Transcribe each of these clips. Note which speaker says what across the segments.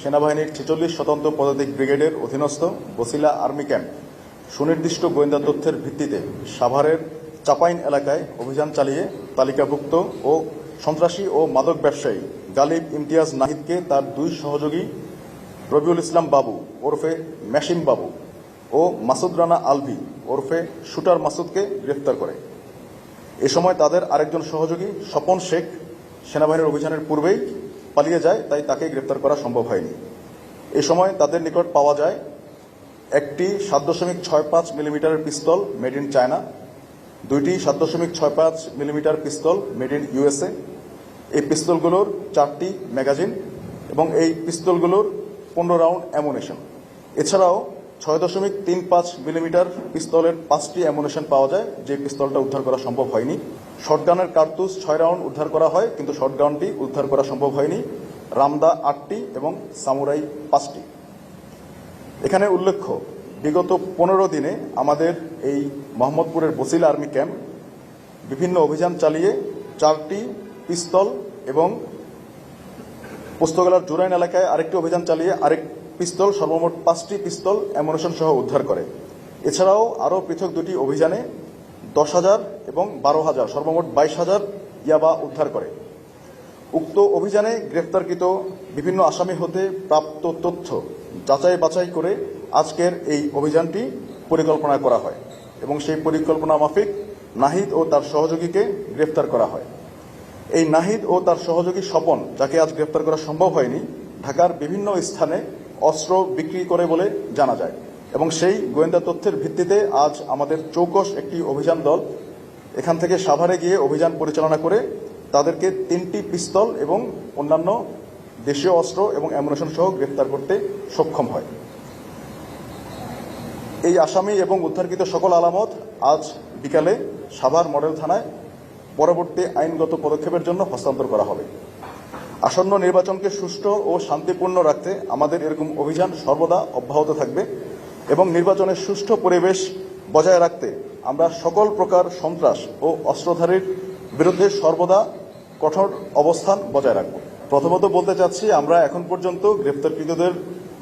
Speaker 1: সেনাবাহিনীর ছেচল্লিশ স্বতন্ত্র পদাতিক ব্রিগেডের অধীনস্থ বসিলা আর্মি ক্যাম্প। সুনির্দিষ্ট গোয়েন্দা তথ্যের ভিত্তিতে সাভারের চাপাইন এলাকায় অভিযান চালিয়ে তালিকাভুক্ত ও সন্ত্রাসী ও মাদক ব্যবসায়ী গালিব ইমতিয়াজ নাহিদকে তার দুই সহযোগী রবিউল ইসলাম বাবু ওরফে মেশিন বাবু ও মাসুদ রানা আলভি ওরফে শুটার মাসুদকে গ্রেফতার করে। এ সময় তাদের আরেকজন সহযোগী স্বপন শেখ সেনাবাহিনীর অভিযানের পূর্বেই পালিয়ে যায়, তাই তাকে গ্রেপ্তার করা সম্ভব হয়নি। এ সময় তাদের নিকট পাওয়া যায় একটি সাত দশমিক ছয় পাঁচ মিলিমিটারের পিস্তল মেড ইন চায়না, দুইটি সাত দশমিক ছয় পাঁচ millimetre pistol made in USA. এই পিস্তলগুলোর চারটি ম্যাগাজিন এবং এই পিস্তলগুলোর পনেরো রাউন্ড অ্যামুনেশন। এছাড়াও ছয় দশমিক তিন পাঁচ মিলিমিটার পিস্তলের পাঁচটি অ্যামুনেশন পাওয়া যায়, যে পিস্তলটা উদ্ধার করা সম্ভব হয়নি। শটগানের কার্তুস ছয় রাউন্ড উদ্ধার করা হয়, কিন্তু শটগানটি উদ্ধার করা সম্ভব হয়নি। রামদা আটটি এবং সামুরাই পাঁচটি। এখানে উল্লেখ্য, বিগত পনেরো দিনে আমাদের এই মোহাম্মদপুরের বসিলা আর্মি ক্যাম্প বিভিন্ন অভিযান চালিয়ে চারটি পিস্তল এবং পোস্তগোলার জুরাইন এলাকায় আরেকটি অভিযান চালিয়ে আরেক পিস্তল, সর্বমোট পাঁচটি পিস্তল অ্যামুনেশন সহ উদ্ধার করে। এছাড়াও আরও পৃথক দুটি অভিযানে দশ হাজার এবং বারো হাজার, সর্বমোট বাইশ হাজার ইয়াবা উদ্ধার করে। উক্ত অভিযানে গ্রেপ্তারকৃত বিভিন্ন আসামি হতে প্রাপ্ত তথ্য যাচাই বাছাই করে আজকের এই অভিযানটি পরিকল্পনা করা হয় এবং সেই পরিকল্পনা মাফিক নাহিদ ও তার সহযোগীকে গ্রেফতার করা হয়। এই নাহিদ ও তার সহযোগী স্বপন, যাকে আজ গ্রেপ্তার করা সম্ভব হয়নি, ঢাকার বিভিন্ন স্থানে অস্ত্র বিক্রি করে বলে জানা যায়। এবং সেই গোয়েন্দা তথ্যের ভিত্তিতে আজ আমাদের চৌকস একটি অভিযান দল এখান থেকে সাভারে গিয়ে অভিযান পরিচালনা করে তাদেরকে তিনটি পিস্তল এবং অন্যান্য দেশীয় অস্ত্র এবং অ্যামুনেশন সহ গ্রেফতার করতে সক্ষম হয়। এই আসামি এবং উদ্ধারকৃত সকল আলামত আজ বিকালে সাভার মডেল থানায় পরবর্তী আইনগত পদক্ষেপের জন্য হস্তান্তর করা হবে। আসন্ন নির্বাচনকে সুষ্ঠু ও শান্তিপূর্ণ রাখতে আমাদের এরকম অভিযান সর্বদা অব্যাহত থাকবে। এবং নির্বাচনের সুষ্ঠু পরিবেশ বজায় রাখতে আমরা সকল প্রকার সন্ত্রাস ও অস্ত্রধারীর বিরুদ্ধে সর্বদা কঠোর অবস্থান বজায় রাখব। প্রথমত বলতে চাচ্ছি, আমরা এখন পর্যন্ত গ্রেপ্তারকৃতদের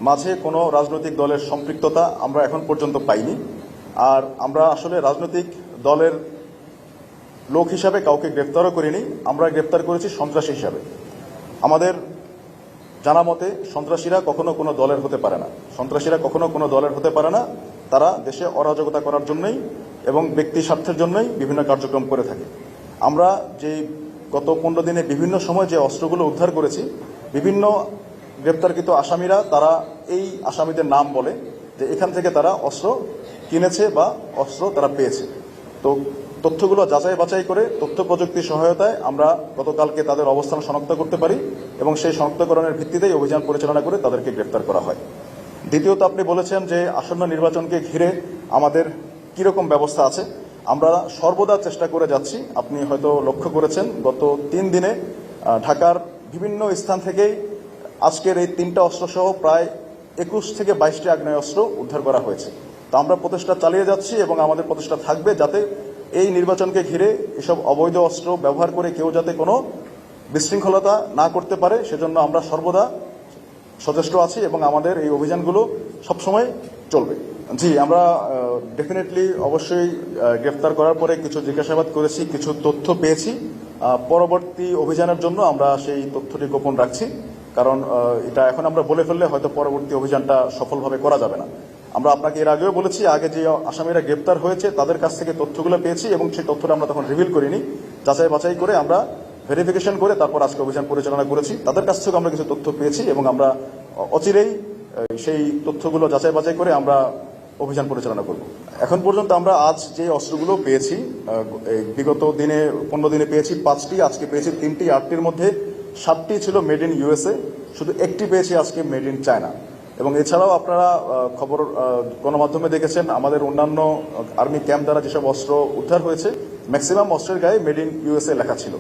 Speaker 1: মাঝে কোনো রাজনৈতিক দলের সম্পৃক্ততা আমরা এখন পর্যন্ত পাইনি। আর আমরা আসলে রাজনৈতিক দলের লোক হিসাবে কাউকে গ্রেপ্তারও করিনি, আমরা গ্রেপ্তার করেছি সন্ত্রাসী হিসাবে। আমাদের জানা মতে সন্ত্রাসীরা কখনো কোনো দলের হতে পারে না। সন্ত্রাসীরা কখনো কোনো দলের হতে পারে না। তারা দেশে অরাজকতা করার জন্যই এবং ব্যক্তি স্বার্থের জন্যই বিভিন্ন কার্যক্রম করে থাকে। আমরা যে গত পনেরো দিনে বিভিন্ন সময় যে অস্ত্রগুলো উদ্ধার করেছি, বিভিন্ন গ্রেপ্তারকৃত আসামিরা তারা এই আসামিদের নাম বলে যে এখান থেকে তারা অস্ত্র কিনেছে বা অস্ত্র তারা পেয়েছে। তো তথ্যগুলো যাচাই বাছাই করে তথ্য প্রযুক্তির সহায়তায় আমরা গতকালকে তাদের অবস্থান শনাক্ত করতে পারি এবং সেই শনাক্তকরণের ভিত্তিতেই অভিযান পরিচালনা করে তাদেরকে গ্রেপ্তার করা হয়। দ্বিতীয়ত আপনি বলেছেন যে আসন্ন নির্বাচনকে ঘিরে আমাদের কীরকম ব্যবস্থা আছে। আমরা সর্বদা চেষ্টা করে যাচ্ছি। আপনি হয়তো লক্ষ্য করেছেন, গত তিন দিনে ঢাকার বিভিন্ন স্থান থেকেই আজকের এই তিনটা অস্ত্রসহ প্রায় একুশ থেকে বাইশটি আগ্নেয়াস্ত্র উদ্ধার করা হয়েছে। তো আমরা প্রচেষ্টা চালিয়ে যাচ্ছি এবং আমাদের প্রচেষ্টা থাকবে যাতে এই নির্বাচনকে ঘিরে এসব অবৈধ অস্ত্র ব্যবহার করে কেউ যাতে কোনো বিশৃঙ্খলতা না করতে পারে, সেজন্য আমরা সর্বদা সচেষ্ট আছি এবং আমাদের এই অভিযানগুলো সবসময় চলবে। জি, আমরা ডেফিনেটলি অবশ্যই গ্রেফতার করার পরে কিছু জিজ্ঞাসাবাদ করেছি, কিছু তথ্য পেয়েছি। পরবর্তী অভিযানের জন্য আমরা সেই তথ্যটি গোপন রাখছি, কারণ এটা এখন আমরা বলে ফেললে হয়তো পরবর্তী অভিযানটা সফলভাবে করা যাবে না। আমরা আপনাকে এর আগেও বলেছি, আগে যে আসামিরা গ্রেপ্তার হয়েছে, তাদের কাছ থেকে তথ্যগুলো পেয়েছি এবং সেই তথ্যটা আমরা তখন রিভিল করিনি। যাচাই বাছাই করে আমরা ভেরিফিকেশন করে তারপর আজকে অভিযান পরিচালনা করেছি। তাদের কাছ থেকে আমরা কিছু তথ্য পেয়েছি এবং আমরা অচিরেই সেই তথ্যগুলো যাচাই বাছাই করে আমরা অভিযান পরিচালনা করব। এখন পর্যন্ত আমরা আজ যে অস্ত্রগুলো পেয়েছি বিগত দিনে, পনেরো দিনে পেয়েছি পাঁচটি, আজকে পেয়েছি তিনটি, আটটির মধ্যে সাতটি ছিল মেড ইন ইউএসএ শুধু একটি পেয়েছি আজকে মেড ইন চায়না এবং এছাড়াও আপনারা খবর গণমাধ্যমে দেখেছেন, আমাদের অন্যান্য আর্মি ক্যাম্প দ্বারা যেসব অস্ত্র উদ্ধার হয়েছে ম্যাক্সিমাম অস্ত্রের গায়ে মেড ইন ইউএসএ লেখা ছিল।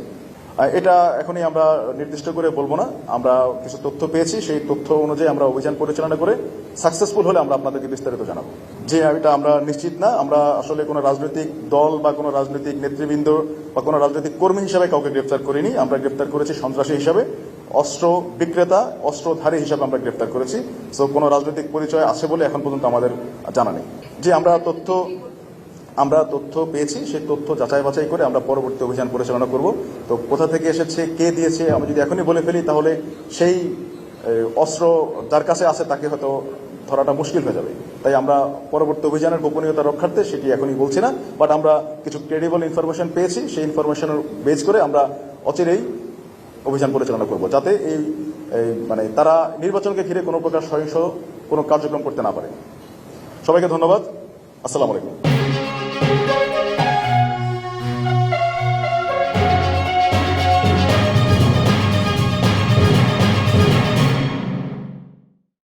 Speaker 1: এটা এখনই আমরা নির্দিষ্ট করে বলব না। আমরা কিছু তথ্য পেয়েছি, সেই তথ্য অনুযায়ী আমরা অভিযান পরিচালনা করে সাকসেসফুল হলে আমরা আপনাদেরকে বিস্তারিত জানাব। যে এটা আমরা নিশ্চিত না। আমরা আসলে কোনো রাজনৈতিক দল বা কোনো রাজনৈতিক নেতৃবৃন্দ বা কোনো রাজনৈতিক কর্মী হিসাবে কাউকে গ্রেপ্তার করিনি। আমরা গ্রেপ্তার করেছি সন্ত্রাসী হিসাবে। অস্ত্র বিক্রেতা, অস্ত্রধারী হিসাবে আমরা গ্রেপ্তার করেছি। সো কোনো রাজনৈতিক পরিচয় আছে বলে এখন পর্যন্ত আমাদের জানা নেই। যে আমরা তথ্য আমরা তথ্য পেয়েছি, সেই তথ্য যাচাই বাছাই করে আমরা পরবর্তী অভিযান পরিচালনা করব। তো কোথা থেকে এসেছে, কে দিয়েছে, আমি যদি এখনই বলে ফেলি, তাহলে সেই অস্ত্র যার কাছে আছে তাকে হয়তো ধরাটা মুশকিল হয়ে যাবে। তাই আমরা পরবর্তী অভিযানের গোপনীয়তা রক্ষার্থে সেটি এখনই বলছি না। বাট আমরা কিছু ক্রেডিবল ইনফরমেশন পেয়েছি। সেই ইনফরমেশনের বেজ করে আমরা অচিরেই অভিযান পরিচালনা করব, যাতে এই মানে তারা নির্বাচনকে ঘিরে কোনো প্রকার সহিংস কোনো কার্যক্রম করতে না পারে। সবাইকে ধন্যবাদ। আসসালামু আলাইকুম।